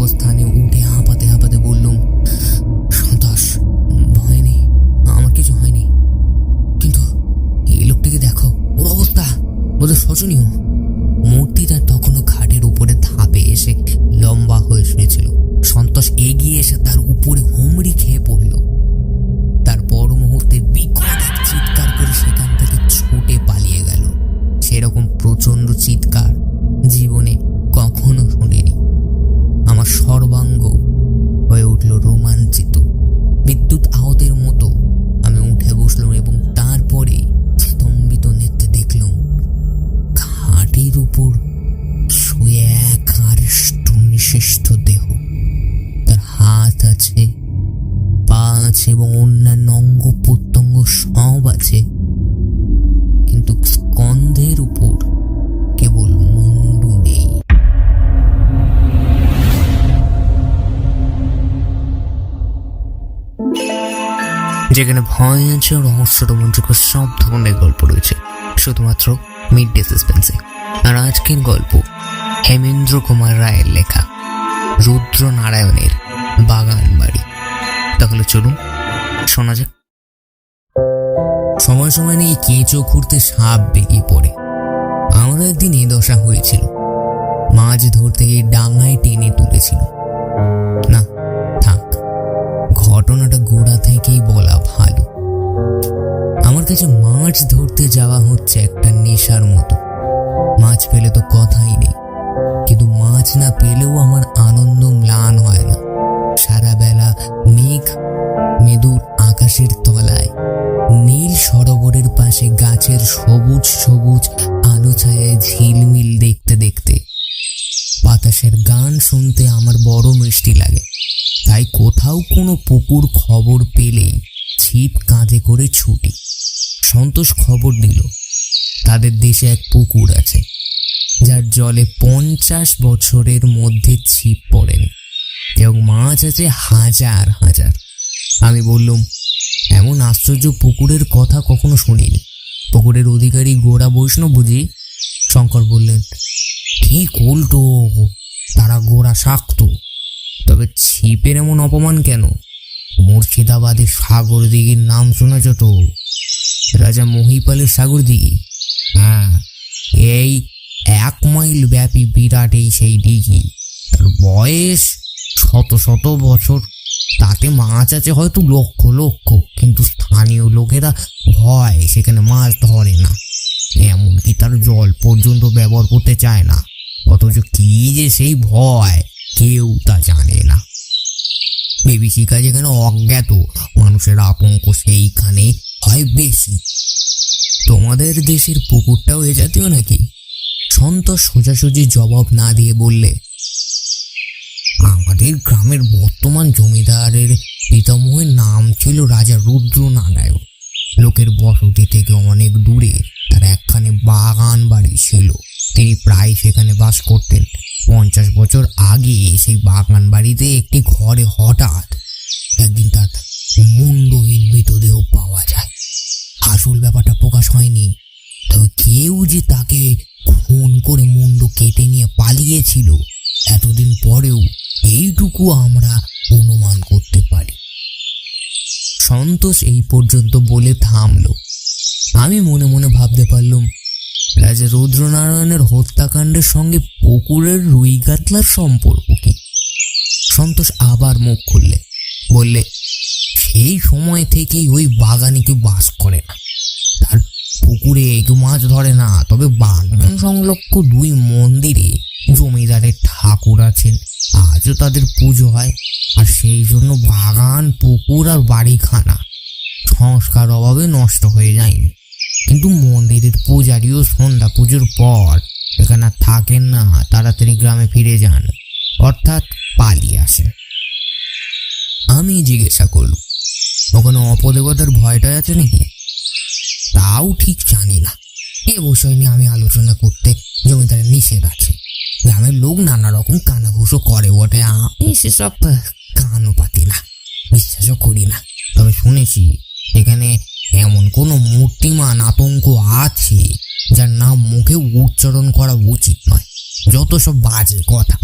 নিরাপদ স্থানে উঠে হাঁপাতে হাঁপাতে বললুম, সন্তোষ, ভয় নেই, আমার কিছু হয়নি। কিন্তু এই লোকটিকে দেখো, ওর অবস্থা বোধহয় শোচনীয়। যেখানে ভয় আছে রহস্য রোমাঞ্চকর সব ধরনের গল্প রয়েছে, শুধুমাত্র মিড ডে সাসপেন্সে আর আজকের গল্প হেমেন্দ্র কুমার রায়ের লেখা রুদ্র নারায়ণের বাগান বাড়ি। তাহলে চলুন, শোনা যাক। সময় সময় নিয়ে কেঁচো খুঁড়তে সাপ বেরিয়ে পড়ে। আমার একদিন এ দশা হয়েছিল। মাছ ধরতে গিয়ে ডাঙায় টেনে তুলেছিল। না, থাক, ঘটনাটা গোড়া থেকেই বলা কাছে মাছ ধরতে যাওয়া হচ্ছে একটা নেশার মতো। মাছ পেলে তো কথাই নেই। কিন্তু মাছ না পেলেও আমার আনন্দ ম্লান হয় না। সারা বেলা মেঘ, মেদুর আকাশের তলায়, নীল সরোবরের পাশে গাছের সবুজ সবুজ আলো ছায়ায় ঝিলমিল দেখতে দেখতে। বাতাসের গান শুনতে আমার বড় মিষ্টি লাগে। তাই কোথাও কোনো পুকুর খবর পেলেই ছিপ কাঁধে করে ছুটি। সন্তোষ খবর দিল। তাদের দেশে এক পুকুর আছে, যার জলে পঞ্চাশ বছরের মধ্যে ছিপ পড়েনি। এবং মাছ আছে হাজার হাজার। আমি বললুম, এমন আশ্চর্য পুকুরের কথা কখনো শুনিনি। পুকুরের অধিকারী গোড়া বৈষ্ণব বুঝি শঙ্কর বললেন, ঠিক উল্টো, তারা গোড়া শাক্ত। তবে ছিপের এমন অপমান কেন? মুর্শিদাবাদের সাগর দিঘির নাম শুনেছ তো? রাজা মহিপালের সাগর দিঘি হ্যাঁ এই এক মাইল ব্যাপী বিরাট এই সেই দিঘি। তার বয়স শত শত বছর। তাতে মাছ আছে হয়তো লক্ষ লক্ষ, কিন্তু স্থানীয় লোকেরা ভয়, সেখানে মাছ ধরে না। এমনকি তার জল পর্যন্ত ব্যবহার করতে চায় না। অথচ কি যে সেই ভয়, কেউ তা জানে না। বিভীষিকা যেখানে অজ্ঞাত। মানুষের আতঙ্ক সেইখানে হয় বেশি। তোমাদের দেশের পুকুরটাও এ জাতীয় নাকি? সন্তোষ সোজাসুজি জবাব না দিয়ে বললে, আমাদের গ্রামের বর্তমান জমিদারের পিতামহের নাম ছিল রাজা রুদ্র নারায়ণ লোকের বসতি থেকে অনেক দূরে তার একখানে বাগান বাড়ি ছিল। তিনি প্রায় সেখানে বাস করতেন। পঞ্চাশ বছর আগে সেই বাগান বাড়িতে একটি ঘরে হঠাৎ একদিন তার মুন্ডহীন মৃতদেহ পাওয়া হয়নি। তবে কেউ যে তাকে খুন করে মুন্ড কেটে নিয়ে পালিয়েছিল, এতদিন পরেও এইটুকু আমরা অনুমান করতে পারি। সন্তোষ এই পর্যন্ত বলে থামলো। আমি মনে মনে ভাবতে পারলুম, রাজা রুদ্রনারায়ণের হত্যাকাণ্ডের সঙ্গে পুকুরের রুই কাতলার সম্পর্ক কি? সন্তোষ আবার মুখ খুললে, বললে, সেই সময় থেকেই ওই বাগানে কেউ বাস করে না। তার পুকুরে কেউ মাছ ধরে না, তবে বাগান সংলক্ষ দুই মন্দিরে জমিদারের ঠাকুর আছেন। আজও তাদের পুজো হয়, আর সেই জন্য বাগান, পুকুর আর বাড়িখানা সংস্কার অভাবে নষ্ট হয়ে যায়নি। কিন্তু মন্দিরের পূজারিও সন্ধ্যা পুজোর পর এখানে থাকেন না, তাড়াতাড়ি গ্রামে ফিরে যান, অর্থাৎ পালিয়ে আসেন। আমি জিজ্ঞাসা করল ওখানে অপদেবতার ভয়টা আছে নাকি? তাও ঠিক জানি না। এ বিষয় নিয়ে আমি আলোচনা করতে জমিদারের নিষেধ আছে। গ্রামের লোক নানা রকম কানাঘুষো করে বটে আমি সেসব কানও পাতি না, বিশ্বাসও করি না। তবে শুনেছি, এখানে এমন কোনো মূর্তিমান আতঙ্ক আছে, যার নাম মুখে উচ্চারণ করা উচিত নয়। যত সব বাজে কথা।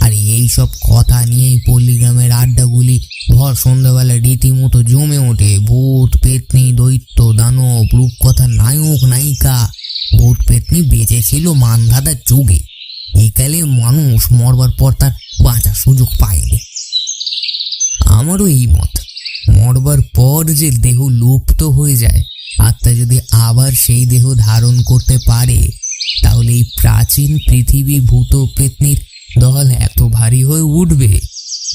আর এই সব কথা নিয়েই পল্লীগ্রামের আড্ডাগুলি ভর সন্ধ্যাবেলা রীতিমতো জমে ওঠে। ভূত, পেতনি, দৈত্য, দানব রূপকথার নায়ক, নায়িকা। ভূত, পেতনি বেঁচেছিল মানধাতার যুগে। একালে মানুষ মরবার পর তার বাঁচার সুযোগ পায়নি। আমারও এই মত। মরবার পর যে দেহ লুপ্ত হয়ে যায়, আত্মা যদি আবার সেই দেহ ধারণ করতে পারে, তাহলে এই প্রাচীন পৃথিবী ভূত পেতনির দল এত ভারী হয়ে উঠবে।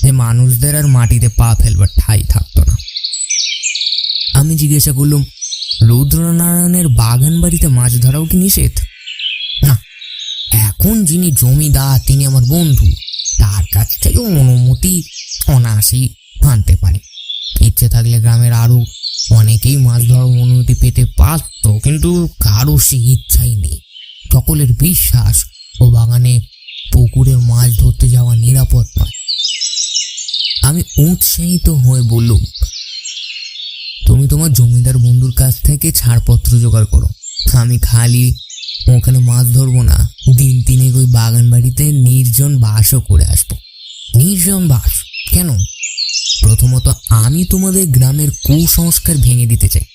যে মানুষদের আর মাটিতে পা ফেলবার ঠাই থাকতো না। আমি জিজ্ঞাসা করলাম, রুদ্রনারায়ণের বাগান বাড়িতে মাছ ধরাও কি নিষেধ? না, এখন যিনি জমিদার, তিনি আমার বন্ধু, তার কাছ থেকে অনুমতি অনায়াসেই আনতে পারে। ইচ্ছে থাকলে গ্রামের আরও অনেকেই মাছ ধরার অনুমতি পেতে পারত, কিন্তু কারও সে ইচ্ছাই নেই। সকলের বিশ্বাস, ও বাগানে পুকুরে মাছ ধরতে যাওয়া নিরাপদ নয়। আমি উৎসাহিত হয়ে বললুম, তুমি তোমার জমিদার বন্ধুর কাছ থেকে ছাড়পত্র জোগাড় করো। আমি খালি ওখানে মাছ ধরবো না। দিন তিনেক ওই বাগান বাড়িতে নির্জন বাসও করে আসব। নির্জন বাস? কেন? প্রথমত আমি তোমাদের গ্রামের কুসংস্কার ভেঙে দিতে চাই।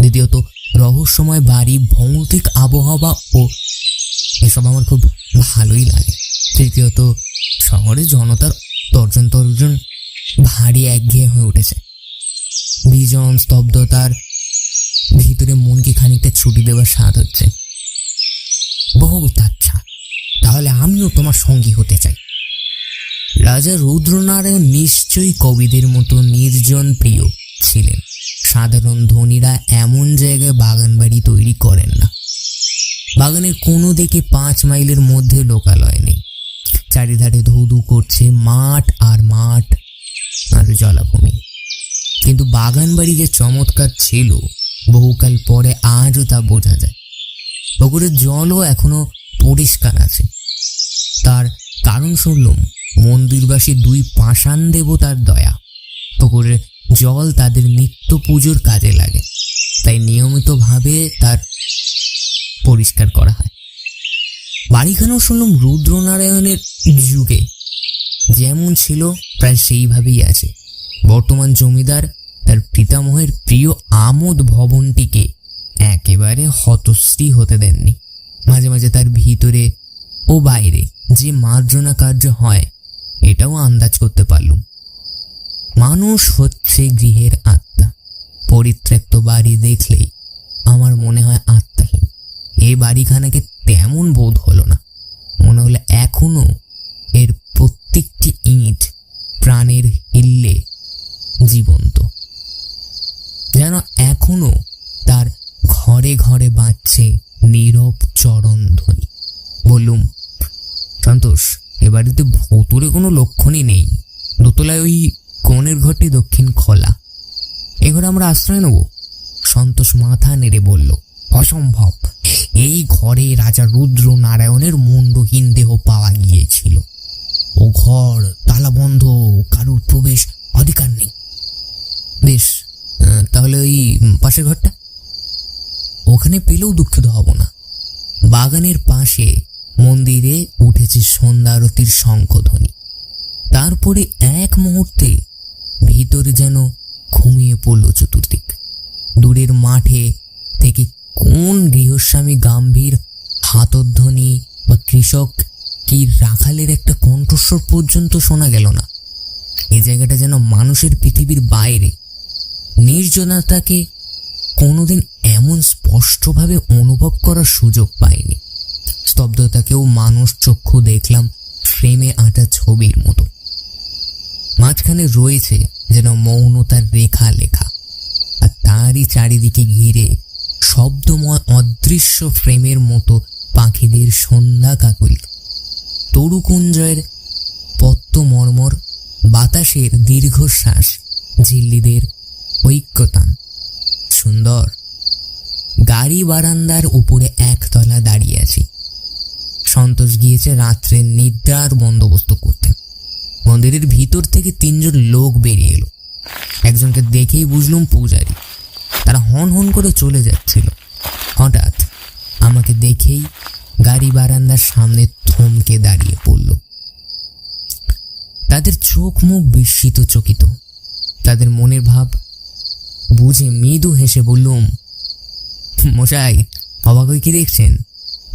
দ্বিতীয়ত, রহস্যময় বাড়ি, ভৌতিক আবহাওয়া ও এসব আমার খুব ভালোই লাগে। তৃতীয়ত, শহরে জনতার তর্জন তর্জন ভারী একঘেয়ে হয়ে উঠেছে। বিজন স্তব্ধতার ভিতরে মনকে খানিকটা ছুটি দেওয়ার স্বাদ হচ্ছে। বহুত আচ্ছা তাহলে আমিও তোমার সঙ্গী হতে চাই। রাজা রুদ্রনারায়ণ নিশ্চয়ই কবিদের মতো নির্জন প্রিয় ছিলেন। সাধারণ ধনীরা এমন জায়গায় বাগান বাড়ি তৈরি করেন না। বাগানের কোনো দিকে পাঁচ মাইলের মধ্যে লোকালয় নেই। চারিধারে ধুধু করছে মাঠ আর মাঠ। আর জলাভূমি। কিন্তু বাগান বাড়ি যে চমৎকার ছিল, বহুকাল পরে আজও তা বোঝা যায়। পুকুরের জলও এখনও পরিষ্কার আছে। তার কারণ শুনলাম, মন্দিরবাসী দুই পাষাণ দেবতার দয়া। পুকুরের জল তাদের নিত্য পুজোর কাজে লাগে। তাই নিয়মিতভাবে তার পরিষ্কার করা হয়। বাড়িখানেও শুনলাম রুদ্রনারায়ণের যুগে। যেমন ছিল, প্রায় সেইভাবেই আছে। বর্তমান জমিদার তার পিতামহের প্রিয় আমোদ ভবনটিকে একেবারে হতশ্রী হতে দেননি। মাঝে মাঝে তার ভিতরে ও বাইরে যে মার্জনা কার্য হয়, এটাও আন্দাজ করতে পারলুম। মানুষ হচ্ছে গৃহের আত্মা। পরিত্যক্ত বাড়ি দেখলেই আমার মনে হয় আত্মাহীন। এই বাড়িখানাকে তেমন বোধ হলো না। মনে হলো এখনও এর প্রত্যেকটি ইট প্রাণের হিল্লে জীবন্ত যেন এখনও তার ঘরে ঘরে বাজছে নীরব চরণ ধ্বনি বললুম সন্তোষ এ বাড়িতে ভৌতুরে কোনো লক্ষণই নেই। দোতলায় ওই কোণের ঘরটি দক্ষিণ খোলা। এ ঘরে আমরা আশ্রয় নেব? সন্তোষ মাথা নেড়ে বলল, অসম্ভব। এই ঘরে রাজা রুদ্র নারায়ণের মুন্ডহীন দেহ পাওয়া গিয়েছিল। ও ঘর তালা বন্ধ কারুর প্রবেশ অধিকার নেই। বেশ তাহলে ওই পাশের ঘরটা? ওখানে পেলেও দুঃখিত হব না। বাগানের পাশে মন্দিরে উঠেছে সন্ধ্যা আরতির শঙ্খধ্বনি। তারপরে এক মুহূর্তে ভিতরে যেন ঘুমিয়ে পড়ল চতুর্দিক। দূরের মাঠে থেকে কোন গৃহস্বামী গাম্ভীর হাতধ্বনি বা কৃষক কি রাখালের একটা কণ্ঠস্বর পর্যন্ত শোনা গেল না। এই জায়গাটা যেন মানুষের পৃথিবীর বাইরে। নির্জনতাকে কোনোদিন এমন স্পষ্টভাবে অনুভব করার সুযোগ পাইনি। স্তব্ধতাকেও মানুষ চক্ষু দেখলাম, ফ্রেমে আঁটা ছবির মতো। মাঝখানে রয়েছে যেন মৌনতার রেখা লেখা আর তারই চারিদিকে ঘিরে শব্দময় অদৃশ্য ফ্রেমের মতো পাখিদের সন্ধ্যা কাকুলি তরুকুঞ্জয়ের পত্তমর্মর বাতাসের দীর্ঘশ্বাস, ঝিল্লিদের ঐক্যতান। সুন্দর, গাড়ি বারান্দার উপরে একতলা দাঁড়িয়ে আছি। সন্তোষ গিয়েছে রাত্রের নিদ্রার বন্দোবস্ত করতে মন্দিরের ভিতর থেকে তিনজন লোক বেরিয়ে এলো। একজনকে দেখেই বুঝলুম পূজারি। তারা হন হন করে চলে যাচ্ছিল। হঠাৎ আমাকে দেখেই গাড়ি বারান্দার সামনে থমকে দাঁড়িয়ে পড়ল। চোখ মুখ বিস্মিত চকিত। তাদের মনের ভাব বুঝে মৃদু হেসে বললুম, মশাই, অবাক হয়ে কি দেখছেন?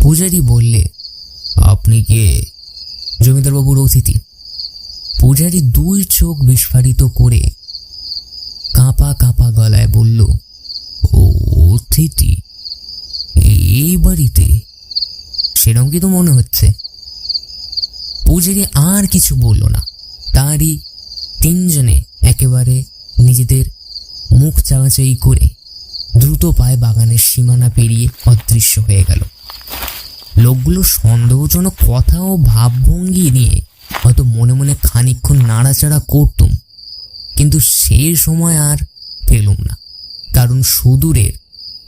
পূজারি বললে, আপনি কে? জমিদারবাবুর অতিথি। পূজারি দুই চোখ বিস্ফারিত করে কাঁপা কাঁপা গলায় বলল, ও, অতিথি, এই বাড়িতে সেরকম কি তো মনে হচ্ছে? পূজারি আর কিছু বলল না। তারই তিনজনে একেবারে নিজেদের মুখ চাওয়াচাই করে দ্রুত পায়ে বাগানের সীমানা পেরিয়ে অদৃশ্য হয়ে গেল। লোকগুলো সন্দেহজনক কথা ও ভাবভঙ্গি নিয়ে মনে মনে খানিকক্ষণ নাড়াচাড়া করতুম, কিন্তু সে সময় আর পেলুম না। কারণ সুদূরের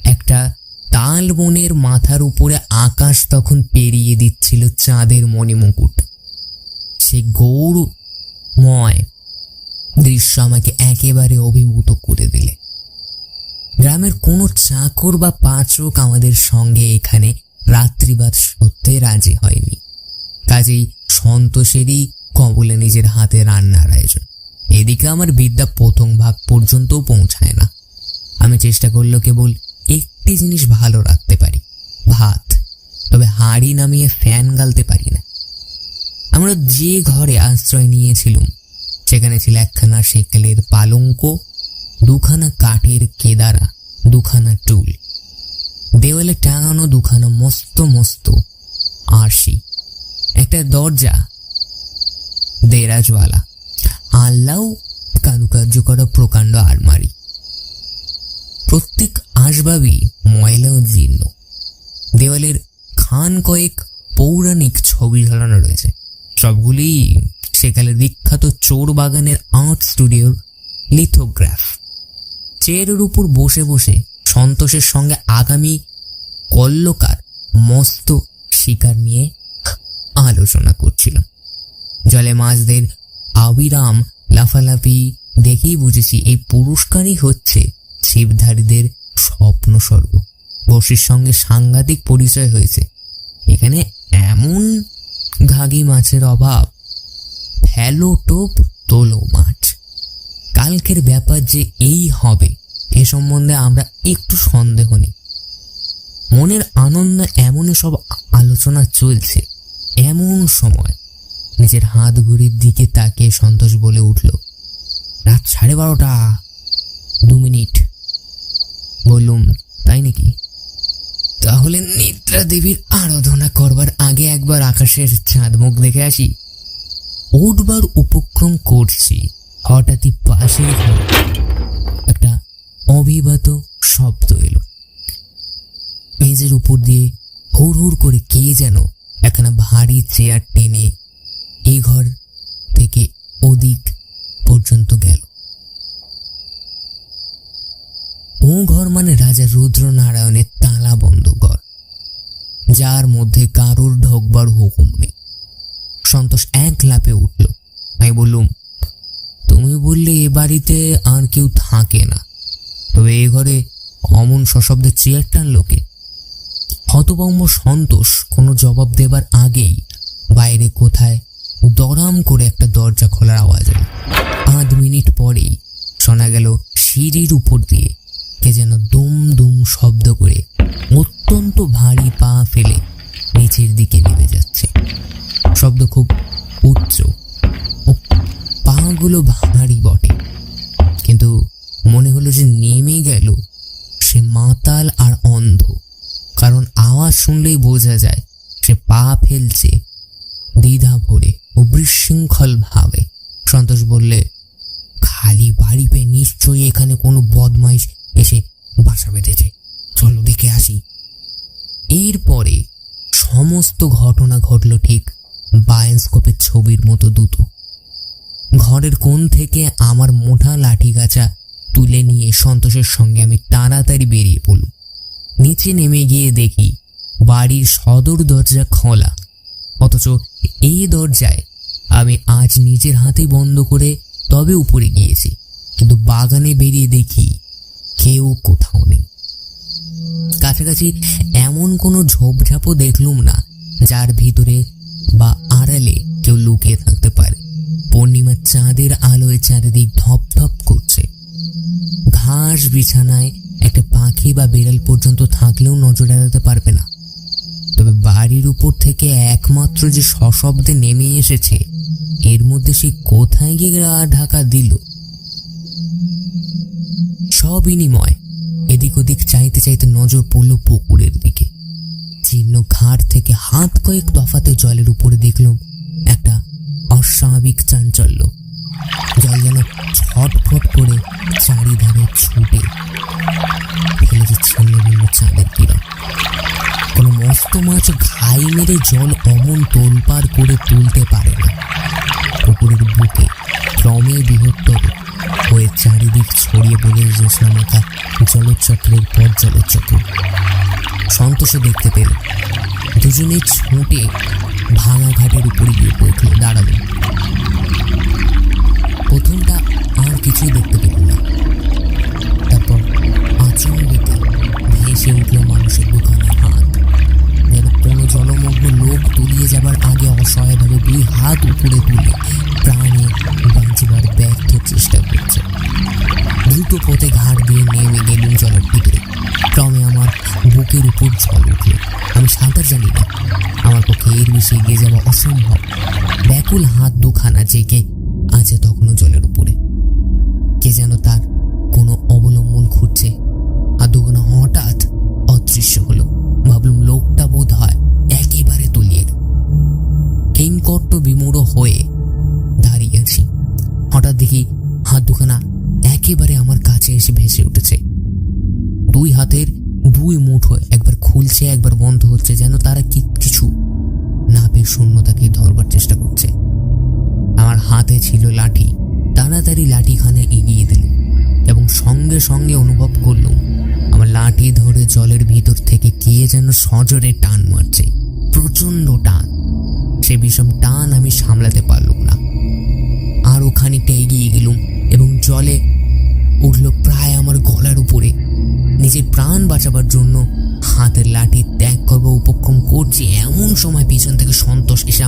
একটা তাল বনের মাথার উপরে আকাশ তখন পেরিয়ে দিচ্ছিল চাঁদের মণিমুকুট সে গৌরময় দৃশ্য আমাকে একেবারে অভিভূত করে দিলে। গ্রামের কোনো চাকর বা পাচক আমাদের সঙ্গে এখানে রাত্রিবাস করতে রাজি হয়নি। কাজেই সন্তোষেরই কবলে নিজের হাতে রান্নার আয়োজন। এদিকে আমার বিদ্যা প্রথম ভাগ পর্যন্তও পৌঁছায় না। আমি চেষ্টা করল কেবল একটি জিনিস ভালো রাখতে পারি, ভাত। তবে হাড়ি নামিয়ে ফ্যান গালতে পারি না। আমরা যে ঘরে আশ্রয় নিয়েছিলুম, সেখানে ছিল একখানা সেকেলের পালঙ্ক, দুখানা কাঠের কেদারা, দুখানা টুল। দেওয়ালে টাঙানো দুখানা মস্ত মস্ত আরশি। একটা দরজা দেরাজওয়ালা আল্লাও কারুকার্য করা প্রকাণ্ড আলমারি। প্রত্যেক আসবাবই ময়লা ও জীর্ণ দেওয়ালের খান কয়েক পৌরাণিক ছবি ঝালানো রয়েছে। সবগুলি সেকালের বিখ্যাত চোর বাগানের আর্ট স্টুডিওর লিথোগ্রাফ। চেয়ারের উপর বসে বসে সন্তোষের সঙ্গে আগামী কল্লকার মস্ত শিকার নিয়ে আলোচনা করছিলাম। জলে মাছদের আবিরাম লাফালাফি দেখেই বুঝেছি এই পুরস্কারই হচ্ছে শিবধারীদের স্বপ্ন স্বর্গ। সঙ্গে সাংঘাতিক পরিচয় হয়েছে। এখানে এমন ঘাগি মাছের অভাব, ফেলো টোপ, তোলো মাছ। কালকের ব্যাপার যে এই হবে, এ সম্বন্ধে আমরা একটু সন্দেহ নেই। মনের আনন্দ এমনই সব আলোচনা চলছে, এমন সময়। নিজের হাত ঘড়ির দিকে তাকিয়ে সন্তোষ বলে উঠল, রাত সাড়ে বারোটা, দু মিনিট। বললুম, তাই নাকি? তাহলে নিদ্রা দেবীর আরাধনা করবার আগে একবার আকাশের চাঁদ মুখ দেখে আসি। উঠবার উপক্রম করছি, হঠাৎই পাশে একটা অভিবাত শব্দ এলো। মেঝের উপর দিয়ে হুড় হুড় করে কে যেন একখানা ভারী চেয়ার টেনে এই ঘর থেকে ওদিক পর্যন্ত গেল ও ঘর মানে রাজা রুদ্রনারায়ণের তালা বন্ধ ঘর যার মধ্যে কারোর ঢোকবার হুকুম নেই। সন্তোষ এক লাপে উঠল। আমি বললুম, তুমি বললে এ বাড়িতে আর কেউ থাকে না। তবে এ ঘরে অমন সশব্দে চেয়ার টানলো কে? হতভম্ব সন্তোষ কোনো জবাব দেবার আগেই বাইরে কোথায় দরাম করে একটা দরজা খোলার আওয়াজ এলো। আধ মিনিট পরেই শোনা গেল সিঁড়ির উপর দিয়ে ঘটল ঠিক বায়োস্কোপের ছবির মতো দ্রুত ঘরের কোণ থেকে আমার মোটা লাঠি গাছা তুলে নিয়ে সন্তোষের সঙ্গে আমি তাড়াতাড়ি বেরিয়ে পড়লুম। নিচে নেমে গিয়ে দেখি বাড়ির সদর দরজা খোলা। অথচ এই দরজায় আমি আজ নিজের হাতে বন্ধ করে তবে উপরে গিয়েছি, কিন্তু বাগানে বেরিয়ে দেখি কেউ কোথাও নেই। কাছাকাছি এমন কোনো ঝোপঝাপও দেখলুম না যার ভিতরে বা আড়ালে কেউ লুকিয়ে থাকতে পারে। পূর্ণিমার চাঁদের আলোয় চারিদিক ধপ ধপ করছে। ঘাস বিছানায় একটা পাখি বা বেড়াল পর্যন্ত থাকলেও নজর এড়াতে পারবে না। তবে বাড়ির উপর থেকে একমাত্র যে সশব্দে নেমে এসেছে, এর মধ্যে সে কোথায় গিয়ে ঢাকা দিল? সবিনিময় এদিক ওদিক চাইতে চাইতে নজর পড়ল পুকুরের দিকে। জীর্ণ ঘাট থেকে হাত কয়েক তফাতে জলের উপরে দেখলাম একটা অস্বাভাবিক চাঞ্চল্য। জল যেন ছটফট করে চারিধারে ছুটে ফেলেছে ছিন্ন ভিন্ন চাঁদের কিরণ। কোনো মস্ত মাছ ঘাই মেরে জল অমন তোলপার করে তুলতে পারে না। পুকুরের বুকে ক্রমে বৃহত্তর হয়ে চারিদিক ছড়িয়ে পড়ে জ্যোৎস্না মাখা জলচক্রের পর জলচক্র সন্তোষে দেখতে পেল। দুজনে ছুটে ভাঙা ঘাটের উপরে গিয়ে পৌঁছল, দাঁড়াল। প্রথমটা আর কিছুই দেখতে পেল না। তারপর আচমকে ভেসে উঠল মানুষের দোকানে হাত। যেন কোনো জলমগ্ন লোক তুলিয়ে যাবার আগে অসহায়ভাবে দুই হাত উপরে তুলে প্রাণে উপর উঠল আমি সাঁতার জানি না। আমার পক্ষে এর বেশি এগিয়ে যাওয়া অসম্ভব। ব্যাকুল হাত দুখানা জেগে আছে তখনও জলের উপরে। কে যেন তার কোনো অবলম্বন খুঁজছে। আর দুখানা হঠাৎ অদৃশ্য হলো। ভাবলাম লোকটা বোধ হয় একেবারে তলিয়ে। কিংকর্ত বিমূঢ় হয়ে দাঁড়িয়ে আছি। হঠাৎ দেখি হাত দুখানা একেবারে আমার কাছে এসে ভেসে উঠেছে। দুই হাতের দুই মুঠো একবার খুলছে, একবার বন্ধ হচ্ছে, যেন তারা কি কিছু না পেয়ে শূন্যতাকে ধরবার চেষ্টা করছে। আমার হাতে ছিল লাঠি। তাড়াতাড়ি লাঠিখানে এগিয়ে দিল এবং সঙ্গে সঙ্গে অনুভব করলুম আমার লাঠি ধরে জলের ভিতর থেকে কে যেন সজোরে টান মারছে। প্রচণ্ড টান। সে বিষম টান আমি সামলাতে পারলুম না। আরও খানিকটা এগিয়ে গেলুম এবং জলে উঠল প্রায় আমার গলার উপরে। নিজের প্রাণ বাঁচাবার জন্য হাতের লাঠি ত্যাগ করব উপক্রম করছি এমন সময় পিছন থেকে সন্তোষ এসে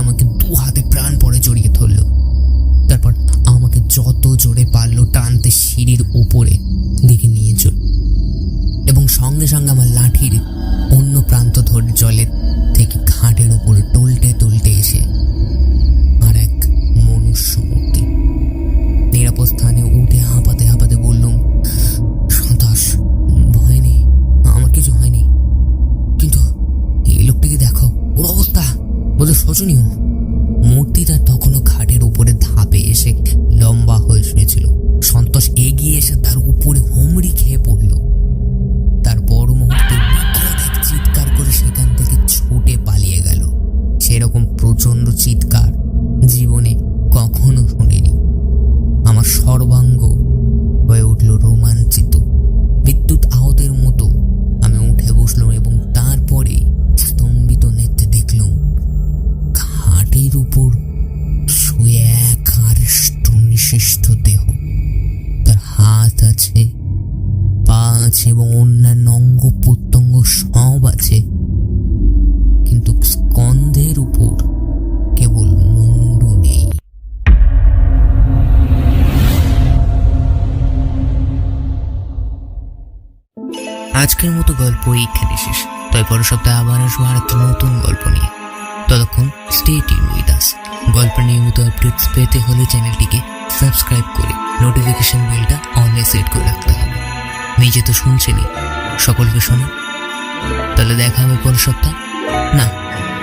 আজকের মতো গল্প এইখানে শেষ। তবে পরের সপ্তাহে আবার আসব আর একটা নতুন গল্প নিয়ে। ততক্ষণ স্টে টিউন উইথ আস গল্পের নিয়মিত আপডেটস পেতে হলে চ্যানেলটিকে সাবস্ক্রাইব করে নোটিফিকেশন বেলটা অনে সেট করে রাখতে হবে। নিজে তো শুনছেনই। সকলকে শোনো। তাহলে দেখা হবে পরের সপ্তাহ। না,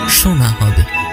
শোনা হবে।